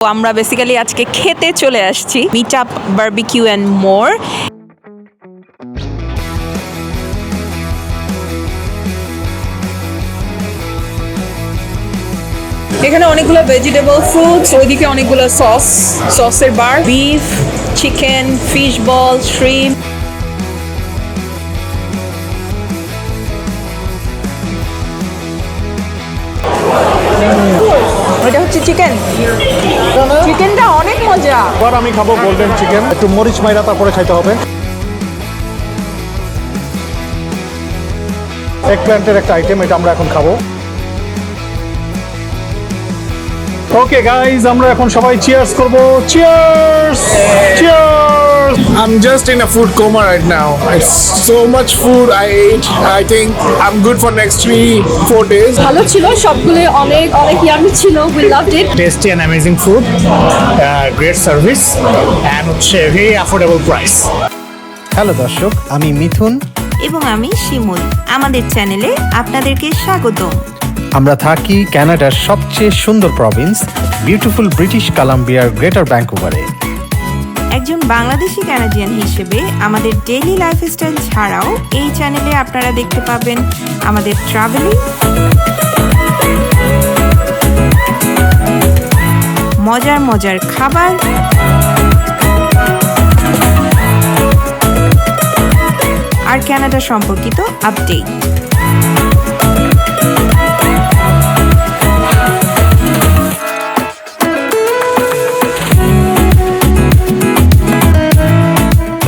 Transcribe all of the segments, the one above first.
আমরা বেসিক্যালি আজকে খেতে চলে আসছি meet up barbecue and more এখানে অনেকগুলো ভেজিটেবল ফ্রুটস ওইদিকে অনেকগুলো সস সসের bar beef chicken fish ball shrimp এটা হচ্ছে চিকেন চিকেনটা অনেক মজা। এবার আমি খাব গোল্ডেন চিকেন একটু মরিচ মাইরা তারপরে খাইতে হবে। এগ প্ল্যান্টের একটা আইটেম এটা আমরা এখন খাব। ওকে গাইজ আমরা এখন সবাই চিয়ার্স করব। Cheers cheers I'm just in a food coma right now. It's so much food I ate. I think I'm good for next three, four days. ভালো ছিল সবগুলো অনেক অনেক ইয়ামি ছিল। We loved it tasty and amazing food great service and হচ্ছে very affordable price hello দর্শক আমি মিথুন। এবং আমি শিমুল। আমাদের চ্যানেলে আপনাদেরকে স্বাগতম। আমরা থাকি কানাডার সবচেয়ে সুন্দর প্রভিন্স বিউটিফুল ব্রিটিশ কলাম্বিয়ার গ্রেটার ব্যাঙ্কুভারে একজন বাংলাদেশি ক্যানাডিয়ান হিসেবে আমাদের ডেইলি লাইফস্টাইল ছাড়াও এই চ্যানেলে আপনারা দেখতে পাবেন আমাদের ট্রাভেলিং মজার মজার খাবার, আর কানাডা সম্পর্কিত আপডেট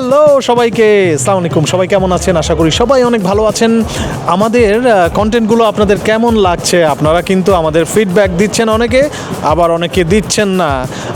হ্যালো সবাইকে আলাইকুম। সবাই কেমন আছেন? আশা করি সবাই অনেক ভালো আছেন। আমাদের কন্টেন্টগুলো আপনাদের কেমন লাগছে? আপনারা কিন্তু আমাদের ফিডব্যাক দিচ্ছেন অনেকে, আবার অনেকে দিচ্ছেন না।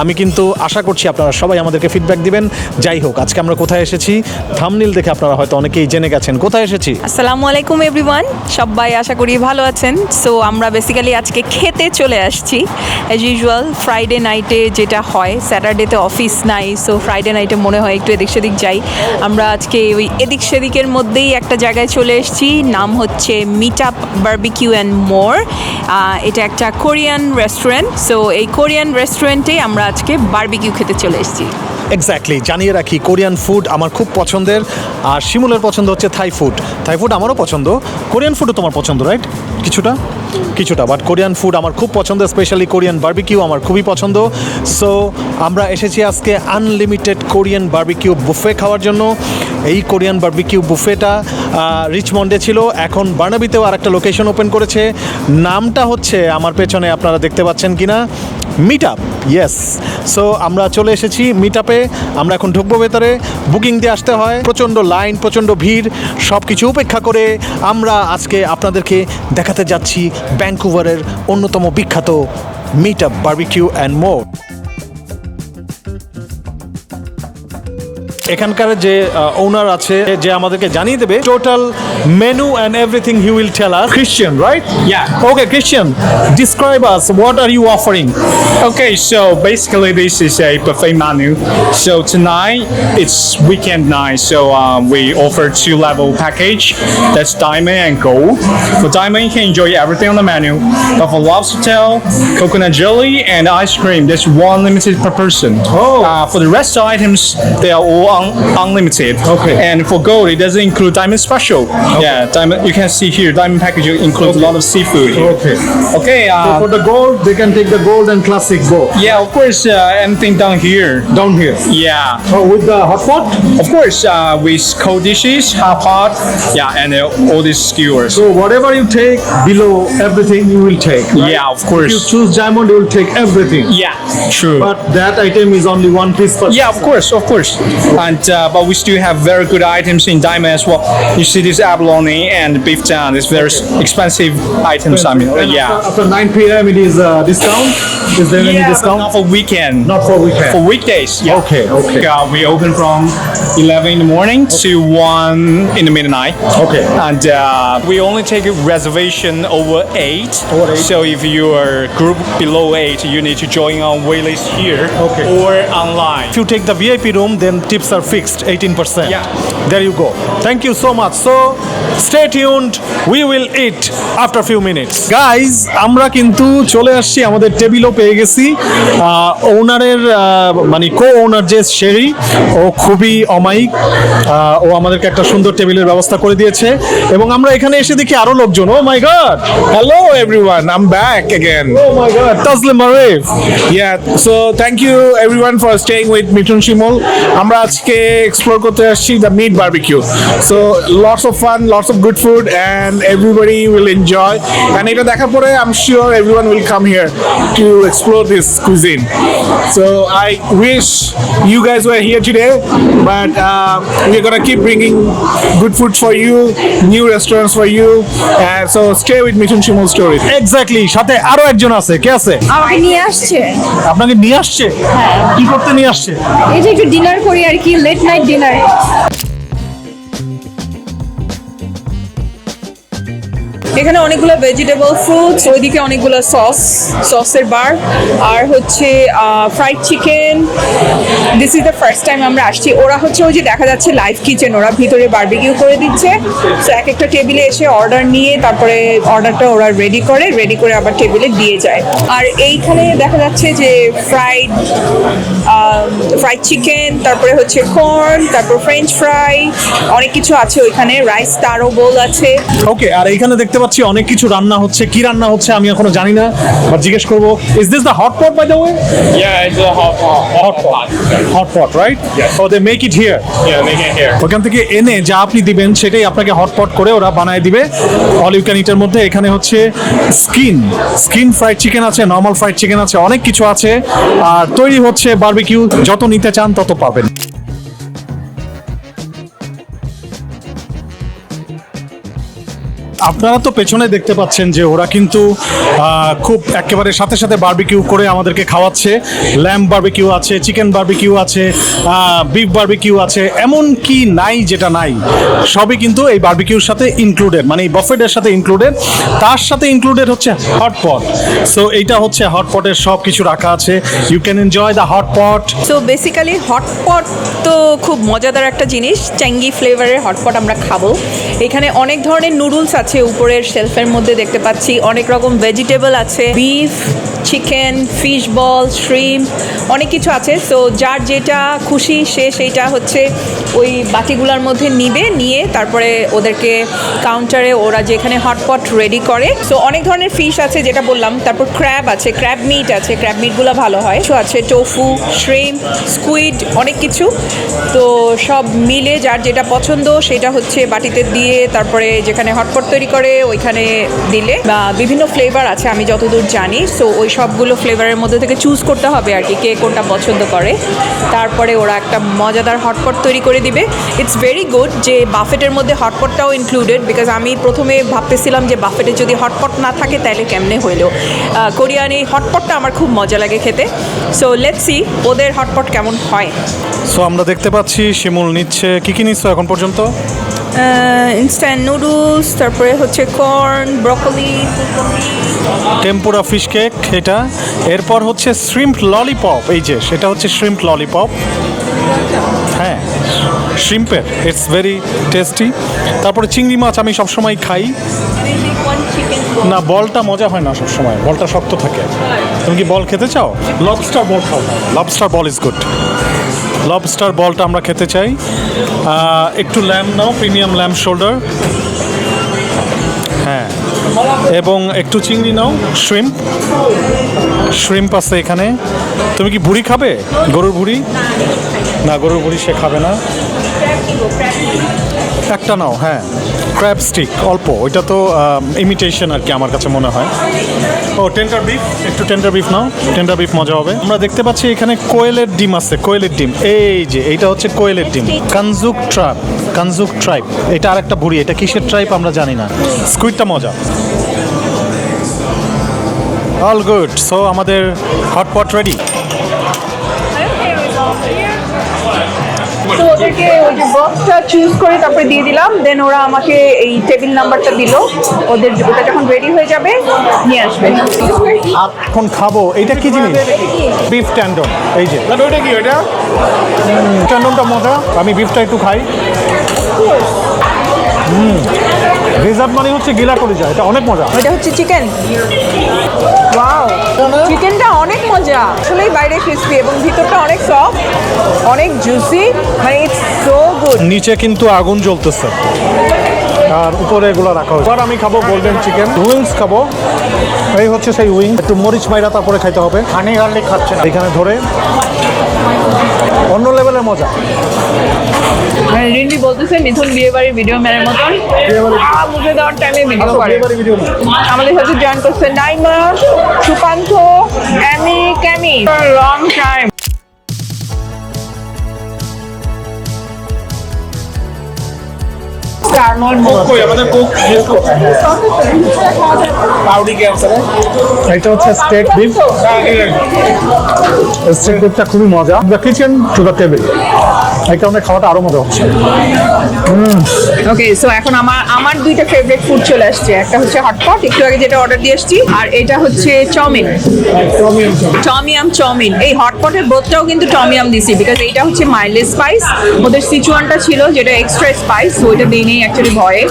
আমি কিন্তু আশা করছি আপনারা সবাই আমাদেরকে ফিডব্যাক দিবেন। যাই হোক, আজকে আমরা কোথায় এসেছি? থামনিল দেখে আপনারা হয়তো অনেকেই জেনে গেছেন। কোথায় এসেছি? আসসালামু আলাইকুম এভরিওয়ান সবাই আশা করি ভালো আছেন। সো আমরা বেসিক্যালি আজকে খেতে চলে আসছি। অ্যাজ ইউজুয়াল ফ্রাইডে নাইটে যেটা হয় স্যাটারডেতে অফিস নাই। সো ফ্রাইডে নাইটে মনে হয় একটু এদিক সেদিক যাই আমরা আজকে ওই এদিক সেদিকের মধ্যেই একটা জায়গায় চলে এসেছি। নাম হচ্ছে meet up barbecue and more এটা একটা কোরিয়ান রেস্টুরেন্ট সো এই কোরিয়ান রেস্টুরেন্টে আমরা আজকে বার্বিকিউ খেতে চলে এসেছি। এক্স্যাক্টলি জানিয়ে রাখি কোরিয়ান ফুড আমার খুব পছন্দের, আর শিমুলের পছন্দ হচ্ছে থাই ফুড থাই ফুড আমারও পছন্দ কোরিয়ান ফুডও তোমার পছন্দ রাইট কিছুটা? কিছুটা বাট কোরিয়ান ফুড আমার খুব পছন্দ স্পেশালি কোরিয়ান বার্বিকিউ আমার খুবই পছন্দ। সো আমরা এসেছি আজকে আনলিমিটেড কোরিয়ান বার্বিকিউ বুফে খাওয়ার জন্য। এই কোরিয়ান বার্বিকিউ বুফেটা রিচমন্ডে ছিল। এখন বার্নাবিতেও আর একটা লোকেশন ওপেন করেছে। নামটা হচ্ছে আমার পেছনে আপনারা দেখতে পাচ্ছেন কিনা। মিট আপ ইয়েস সো আমরা চলে এসেছি মিট আপে আমরা এখন ঢুকবো ভেতরে। বুকিং দিয়ে আসতে হয়। প্রচণ্ড লাইন প্রচণ্ড ভিড়। সব কিছু উপেক্ষা করে আমরা আজকে আপনাদেরকে দেখাতে যাচ্ছি ব্যাঙ্কুভারের অন্যতম বিখ্যাত meet up barbecue and more এখানকার যে ওনার আছে যে আমাদেরকে জানিয়ে দেবে total menu and everything he will tell us Christian right Yeah. Okay Christian describe us what are you offering Okay, so basically this is a buffet menu. So tonight it's weekend night, so um, we offer two level package. That's diamond and gold. For diamond, you can enjoy everything on the menu. But for lobster tail, coconut jelly, and ice cream, that's one limited per person. Oh. Uh, for the rest of the items, they are all un- unlimited. Okay. And for gold, it doesn't include diamond special. Yeah, diamond. You can see here, diamond package includes a lot of seafood. Here. Okay. Okay. Uh, For the gold, they can take the gold and classic both. yeah, of course, uh, anything down here. Down here. Yeah, Oh, with the hot pot? of course, uh, with cold dishes, hot pot, yeah, and uh, all these skewers. So whatever you take below everything you will take. right? Yeah, of course. If you choose diamond, you will take everything. Yeah, true. But that item is only one piece per. yeah, of course, of course. And uh, but we still have very good items in diamond as well. You see this abalone and beef down. It's very s- expensive items. I mean, yeah. After, after 9 p.m. it is uh, discount. Is there any Yeah, but discount? not for weekend. Not for weekend. For weekdays, yeah. Okay, okay. Yeah, we open from 11 in the morning to 1 in the midnight. Okay. And uh, we only take a reservation over 8. Over eight. So if you are group below 8, you need to join on waitlist here Okay. or online. If you take the VIP room, then tips are are fixed 18%. Yeah. There you go. Thank you so much. So stay tuned. We will eat after few minutes. Guys, আমরা কিন্তু চলে আসছি আমাদের টেবিলও পেয়ে গেছি ওনারের মানে কো ওনার যে শেরি ও খুবই অমায়িক আহ, ও আমাদেরকে একটা সুন্দর টেবিলের ব্যবস্থা করে দিয়েছে এবং আমরা এখানে এসে দেখি আরও লোকজন ও my god Hello, everyone. I'm back again. Oh my god Taslim Marif Yeah, so thank you everyone for staying with Mitun Shimol. আমরা আজকে এক্সপ্লোর করতে আসছি the meat barbecue so lots of fun lots of good food and everybody will enjoy and এটা দেখার পরে I am sure everyone will come here to explore this cuisine so I wish you guys were here today but we are gonna keep bringing good food for you new restaurants for you so stay with Mithun Shimul story exactly সাথে আরও একজন আছে। কে আছে? আমাকে নিয়ে আসছে। আপনাকে নিয়ে আসছে? কি করতে নিয়ে আসছে? এই যে একটু ডিনার করি আর কি। লেট নাইট ডিনার এখানে অনেকগুলো ভেজিটেবল ফ্রুটস ওইদিকে অনেকগুলো সস সসের বার আর হচ্ছে fried chicken this is the first time আমরা আসছি। ওরা হচ্ছে ওই যে দেখা যাচ্ছে লাইভ কিচেন ওরা ভিতরে বারবিকিউ করে দিচ্ছে। সো এক একটা টেবিলে এসে অর্ডার নিয়ে, তারপরে অর্ডারটা ওরা রেডি করে রেডি করে আবার টেবিলে দিয়ে যায়। আর এইখানে দেখা যাচ্ছে যে ফ্রাইড ফ্রাইড চিকেন তারপরে হচ্ছে কর্ন তারপর ফ্রেঞ্চ ফ্রাই অনেক কিছু আছে ওইখানে। রাইস তারও বোল আছে। ওকে আর এখানে দেখতে অনেক কিছু রান্না হচ্ছে কি রান্না হচ্ছে আমি এখনও জানি না বা জিজ্ঞেস করব is this the hot pot by the way Yeah, it's a hot pot. Hot pot hot pot right oh they make it here Yeah, make it here. ওখান থেকে এনে যা আপনি দিবেন সেটাই আপনাকে হট পট করে ওরা বানায় দিবে। অল ইউ ক্যান ইটের মধ্যে এখানে হচ্ছে স্কিন স্কিন ফ্রাইড চিকেন আছে নর্মাল ফ্রাইড চিকেন আছে অনেক কিছু আছে। আর তৈরি হচ্ছে বারবিকিউ যত নিতে চান তত পাবেন। আপনারা তো পেছনে দেখতে পাচ্ছেন যে ওরা কিন্তু খুব একেবারে সাথে সাথে বার্বিকিউ করে আমাদেরকে খাওয়াচ্ছে। ল্যাম্প বারবিকিউ আছে চিকেন বার্বিকিউ আছে বিফ বারবিকিউ আছে, এমন কি নাই যেটা নাই, সবই কিন্তু এই বারবিকিউর সাথে ইনক্লুডেড মানে এই বফেটের সাথে ইনক্লুডেড তার সাথে ইনক্লুডেড হচ্ছে হটপট সো এইটা হচ্ছে হটপটের সব কিছু রাখা আছে। You can enjoy the hotpot so basically hotpot তো খুব মজাদার একটা জিনিস চ্যাঙ্গি ফ্লেভারের হটপট আমরা খাব। এখানে অনেক ধরনের নুডলস আছে। উপরের শেলফের মধ্যে দেখতে পাচ্ছি অনেক রকম ভেজিটেবল আছে beef chicken fish ball shrimp অনেক কিছু আছে। সো যার যেটা খুশি সে সেইটা হচ্ছে ওই বাটিগুলোর মধ্যে নিবে, নিয়ে তারপরে ওদেরকে কাউন্টারে ওরা যেখানে হটপট রেডি করে। সো অনেক ধরনের ফিশ আছে যেটা বললাম, তারপর ক্র্যাব আছে ক্র্যাব মিট আছে ক্র্যাব মিটগুলো ভালো হয়। কিছু আছে টোফু শ্রিম স্কুইড অনেক কিছু। তো সব মিলে যার যেটা পছন্দ সেটা হচ্ছে বাটিতে দিয়ে তারপরে যেখানে হটপট করে ওইখানে দিলে বা বিভিন্ন ফ্লেভার আছে, আমি যতদূর জানি। সো ওই সবগুলো ফ্লেভারের মধ্যে থেকে চুজ করতে হবে আর কি, কে কোনটা পছন্দ করে। তারপরে ওরা একটা মজাদার হটপট তৈরি করে দিবে। ইটস ভেরি গুড যে বাফেটের মধ্যে হটপটটাও ইনক্লুডেড বিকজ আমি প্রথমে ভাবতেছিলাম যে বাফেটে যদি হটপট না থাকে তাহলে কেমনে হইল। কোরিয়ান হটপটটা আমার খুব মজা লাগে খেতে। সো লেটস সি ওদের হটপট কেমন হয়। সো আমরা দেখতে পাচ্ছি শিমুল নিচ্ছে। কী কী নিচ্ছ এখন পর্যন্ত? ইনস্ট্যান্ট নুডলস তারপরে হচ্ছে corn broccoli tempura fish cake এটা। এরপর হচ্ছে শ্রিম্প ললিপপ এই যে সেটা হচ্ছে শ্রিম্প ললিপপ হ্যাঁ শ্রিম্পের ইটস ভেরি টেস্টি তারপরে চিংড়ি মাছ আমি সবসময় খাই। না বলটা মজা হয় না সবসময় বলটা শক্ত থাকে। তুমি কি বল খেতে চাও? লবস্টার বল খাও। Lobster ball is good lobster বলটা আমরা খেতে চাই। একটু ল্যাম্প নাও প্রিমিয়াম ল্যাম্প শোল্ডার হ্যাঁ। এবং একটু চিংড়ি নাও শ্রিম্প শ্রিম্প আছে এখানে। তুমি কি ভুড়ি খাবে? গরুর ভুড়ি? না, গরুর ভুড়ি সে খাবে না। একটা নাও হ্যাঁ। ক্র্যাব স্টিক অল্প। ওইটা তো ইমিটেশন আর কি আমার কাছে মনে হয়। ও টেন্ডার বিফ একটু টেন্ডার বিফ নাও। টেন্ডার বিফ মজা হবে। আমরা দেখতে পাচ্ছি এখানে কোয়েলের ডিম আছে কোয়েলের ডিম। এই যে এইটা হচ্ছে কোয়েলের ডিম। কানজুক ট্রাইব কানজুক ট্রাইব এটা আর একটা বুড়ি এটা কিসের ট্রাইব আমরা জানি না। স্কুইডটা মজা। অল গুড সো আমাদের হটপট রেডি তো ওদেরকে ওই যে বক্সটা চুজ করে তারপরে দিয়ে দিলাম। দেন ওরা আমাকে এই টেবিল নাম্বারটা দিল। ওদের ওটা যখন রেডি হয়ে যাবে নিয়ে আসবে। এখন খাব। এটা কি জিনিস? বিফ ট্যান্ডন এই যে। ওইটা কি ওইটা? ট্যান্ডনটা মজা। আমি বিফটা একটু খাই। রেজার্ট মানে হচ্ছে গিলা করে যায় এটা অনেক মজা। এটা হচ্ছে চিকেন। ওয়াও চিকেনটা অনেক মজা। আসলেই বাইরে ক্রিসপি এবং ভিতরটা অনেক সফট অনেক জুসি মানে ইটস সো গুড নিচে কিন্তু আগুন জ্বলতেছে। আর উপরে এগুলো রাখা হয়েছে। এবার আমি খাব গোল্ডেন চিকেন উইংস খাব। এই হচ্ছে সেই উইং একটু মরিচ মাইরা তারপরে খাইতে হবে। হানি গার্লিক খাচ্ছে এখানে ধরে। অন্য লেভেলের মজা। মানে রিন্ডি বলতেছে মিথুন বিয়ে বাড়ির ভিডিও ম্যানের মতন। আ, মুখে দেওয়ার টাইমে ভিডিও করে। আমাদের সাথে জয়েন করছে Naima Sukanta Amy Cammy. Long time কই? আমাদের কোক পাউডি কি আছে এটা হচ্ছে স্টেক বিফ স্টেক বিফটা খুবই মজা। The kitchen to the table এই কারণে খাওয়াটা আরও মজা হচ্ছে। ওকে সো এখন আমার আমার দুইটা ফেভারিট ফুড চলে আসছে। একটা হচ্ছে হটপট একটু আগে যেটা অর্ডার দিয়ে এসেছি আর এটা হচ্ছে চাউমিন টমিয়াম চাউমিন এই হটপটের বোধটাও কিন্তু টমিয়াম দিছি বিকজ এইটা হচ্ছে মাইলেজ স্পাইস ওদের সিচুয়ানটা ছিল যেটা এক্সট্রা স্পাইস ওইটা দিই নেই অ্যাকচুয়ালি ভয়ে।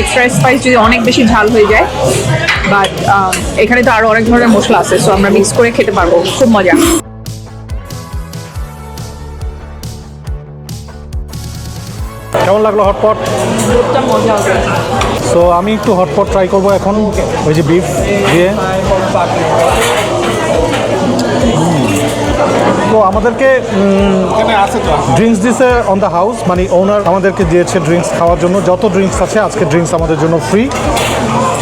এক্সট্রা স্পাইস যদি অনেক বেশি ঝাল হয়ে যায় বাট এখানে তো আরও অনেক ধরনের মশলা আছে সো আমরা মিক্স করে খেতে পারব খুব মজা। কেমন লাগল হটপট? মজা সো আমি একটু হটপট ট্রাই করব এখন ওই যে বিফ দিয়ে। তো আমাদেরকে ড্রিঙ্কস দিছে অন দ্য হাউস মানে ওনার আমাদেরকে দিয়েছে ড্রিঙ্কস খাওয়ার জন্য। যত ড্রিঙ্কস আছে আজকে ড্রিঙ্কস আমাদের জন্য ফ্রি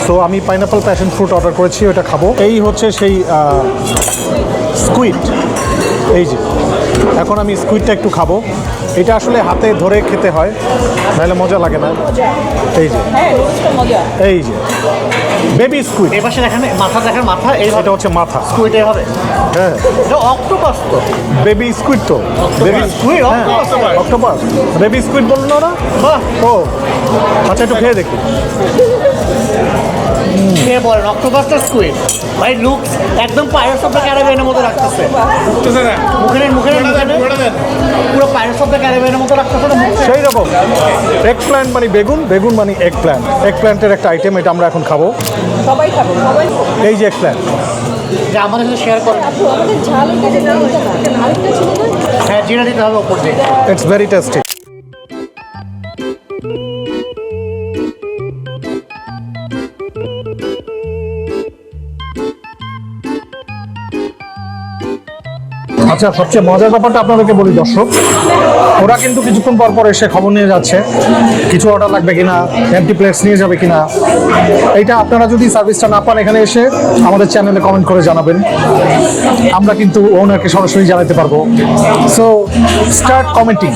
সো আমি পাইনাপল প্যাশন ফ্রুট অর্ডার করেছি ওটা খাব। এই হচ্ছে সেই স্কুইড এই যে এখন আমি স্কুইডটা একটু খাব। এটা আসলে হাতে ধরে খেতে হয় নাহলে মজা লাগে না। এই যে এই যে। বেবি স্কুইড এই পাশে দেখেন মাথা দেখেন মাথা এই এটা হচ্ছে মাথা। স্কুইট হবে হ্যাঁ। এটা অক্টোপাস তো। বেবি স্কুইড তো। Baby squid octopus octopus baby squid বলল না ওরা? বাহ। ও। আচ্ছা একটু খেয়ে দেখি। কে বলেন অক্টোপাস তো স্কুইড ভাই লুক একদম পায়রাস অফ দ্য ক্যারাবিয়ানের মতো রাখতেছে বুঝতেছে না। মুখের পুরো পায়রাস অফ দ্য ক্যারাবিয়ানের মতো রাখতে সেই রকম। এগ প্ল্যান্ট মানে বেগুন বেগুন মানে এগ প্ল্যান্ট এগ প্ল্যান্টের একটা আইটেম এটা আমরা এখন খাব। সবাই খাব সবাই এই যে এগ প্ল্যান্ট যে আমাদের সাথে শেয়ার হ্যাঁ জিরা দিতে হবে ওপর দিয়ে। ইটস ভেরি টেস্টি আচ্ছা সবচেয়ে মজার ব্যাপারটা আপনাদেরকে বলি, দর্শক। ওরা কিন্তু কিছুক্ষণ পর পর এসে খবর নিয়ে যাচ্ছে, কিছু অর্ডার লাগবে কিনা এমটি প্লেটস নিয়ে যাবে কিনা। এইটা আপনারা যদি সার্ভিসটা না পান এখানে এসে, আমাদের চ্যানেলে কমেন্ট করে জানাবেন। আমরা কিন্তু ওনারকে সরাসরি জানাতে পারব। So start commenting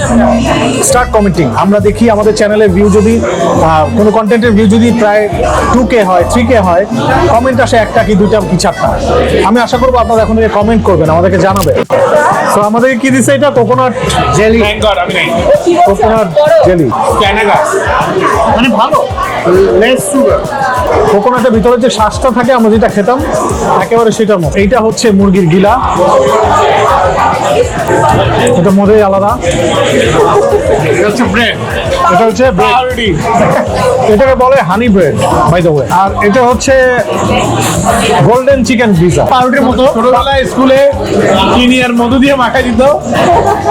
start commenting আমরা দেখি আমাদের চ্যানেলের ভিউ যদি কোনো কন্টেন্টের ভিউ যদি প্রায় টু কে হয় থ্রি কে হয় কমেন্ট আসে একটা কি, দুইটা কি, চারটা। আমি আশা করব আপনারা এখন কমেন্ট করবেন, আমাদেরকে জানাবেন। সো আমাদের কি দিছে এটা? কোকোনাট জেলি থ্যাংক আমি নেই কোকোনাট জেলি মানে ভালো। লেস সুগার কোকোনাটের ভিতরে যে শ্বাসটা থাকে আমরা যেটা খেতাম একেবারে সেটার মতো। এইটা হচ্ছে মুরগির গিলা। এটা মজাই আলাদা। এটা হচ্ছে ব্রেড এটা হচ্ছে এটাকে বলে honey bread by the way আর এটা হচ্ছে গোল্ডেন চিকেন পিজা পাউরুটির মতো। ছোটবেলায় স্কুলে চিনি আর মধু দিয়ে মাখাই দিত।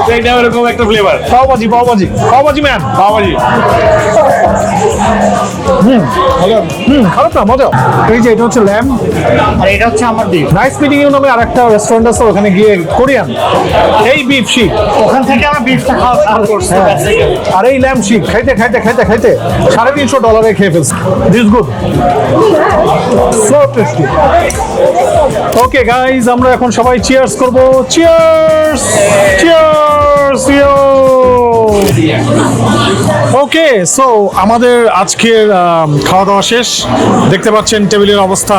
তো এটা ওরকম একটা ফ্লেভার পাওভাজি পাওভাজি পাওভাজি ম্যান বাবাজি হুম হুম খারাপ না মজা। এই যে এটা হচ্ছে ল্যাম্প আর এটা হচ্ছে আমার দিক নাইস মিটিং ইউ নামে আরেকটা রেস্টুরেন্ট আছে ওখানে গিয়ে কোরিয়ান। এই বিফ শিক ওখান থেকে আমরা বিফটা খাওয়া শুরু করছি। আর এই ল্যাম্প শিক খাইতে খাইতে খাইতে খাইতে সাড়ে তিনশো ডলারে খেয়ে ফেলছে। This good so tasty okay guys আমরা এখন সবাই চিয়ার্স করব। Cheers cheers yo okay so আমাদের আজকের খাওয়া দাওয়া শেষ দেখতে পাচ্ছেন টেবিলের অবস্থা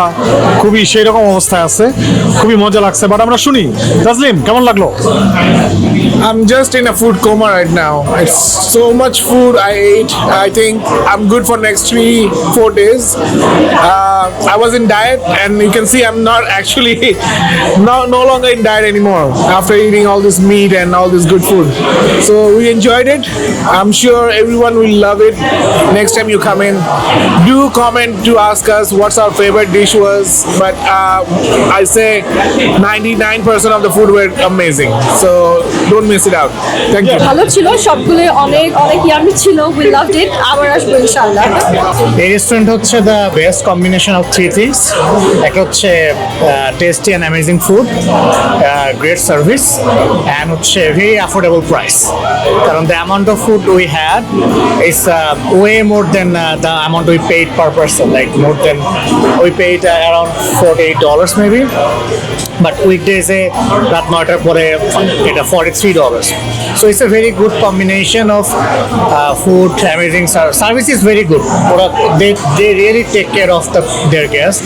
খুবই সেই রকম অবস্থায় আছে খুবই মজা লাগছে বাট আমরা শুনি তাজলিম কেমন লাগল I'm just in a food coma right now. It's so much food I ate. I think I'm good for next three, four days. Uh, I was in diet, and you can see I'm not actually no, no longer in diet anymore after eating all this meat and all this good food. So we enjoyed it. I'm sure everyone will love it next time you come in. Do comment to ask us what's our favorite dish was, but uh, I say 99% of the food were amazing. So don't miss it out. Thank you. ভালো ছিল সবগুলো অনেক অনেক yummy ছিল we loved ইট আবার আসব ইনশাআল্লাহ এই রেস্টুরেন্ট হচ্ছে the best combination of three things একটা হচ্ছে tasty and amazing food great service and হচ্ছে ভেরি অ্যাফোর্ডেবল প্রাইস কারণ the amount of food we had is uh, way more than uh, the amount we paid per person. Like more than we paid uh, around forty-eight dollars maybe. But উইকডেজে রাত নয়টার পরে এটা forty three dollars so it's a very good combination of food amazing service is very good ওরা they they really take care of the their guest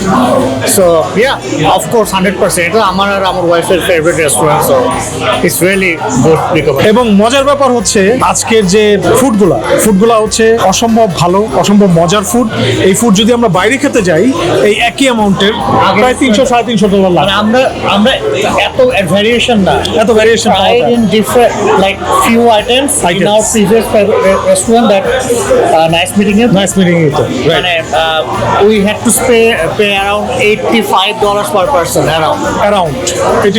so yeah of course hundred percent এটা আমার আর আমার ওয়াইফের favourite restaurant so it's really good recommend এবং মজার ব্যাপার হচ্ছে আজকের যে ফুডগুলা ফুডগুলা হচ্ছে অসম্ভব ভালো অসম্ভব মজার ফুড এই ফুড যদি আমরা বাইরে খেতে যাই এই একই অ্যামাউন্টের প্রায় তিনশো সাড়ে তিনশো ডলার লাগে মানে আমরা আমরা এত ভ্যারিয়েশন না। এত variation পাওয়া যায়। in different like few items, in our previous restaurant that uh, nice meeting you. Nice meeting you তো মানে uh, we had to pay pay around 85 dollars per person around.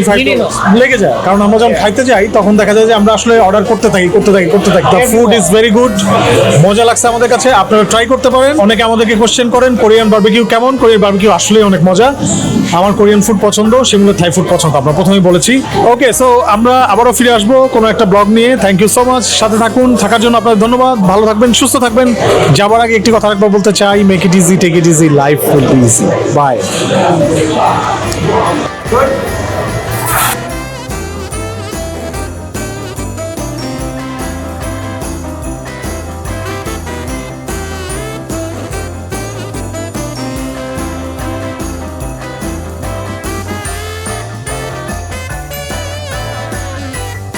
Five Minimum. লেগে যায়। কারণ আমরা যখন খাইতে যাই তখন দেখা যায় যে আমরা আসলে অর্ডার করতে থাকি করতে থাকি করতে থাকি। The food is very good মজা লাগছে আমাদের কাছে। আপনারা ট্রাই করতে পারেন। অনেকে আমাদেরকে কোশ্চেন করেন কোরিয়ান বারবিকিউ কেমন? কোরিয়ান বারবিকিউ আসলে অনেক মজা। আমার কোরিয়ান ফুড পছন্দ সেগুলো থাই ফুড পছন্দ, আমরা প্রথমেই বলেছি। ওকে সো আমরা আবারও ফিরে আসব কোনো একটা ব্লগ নিয়ে। থ্যাংক ইউ সো মাচ সাথে থাকুন, থাকার জন্য আপনাদের ধন্যবাদ। ভালো থাকবেন, সুস্থ থাকবেন। যাবার আগে একটি কথা একবার বলতে চাই make it easy take it easy life will easy bye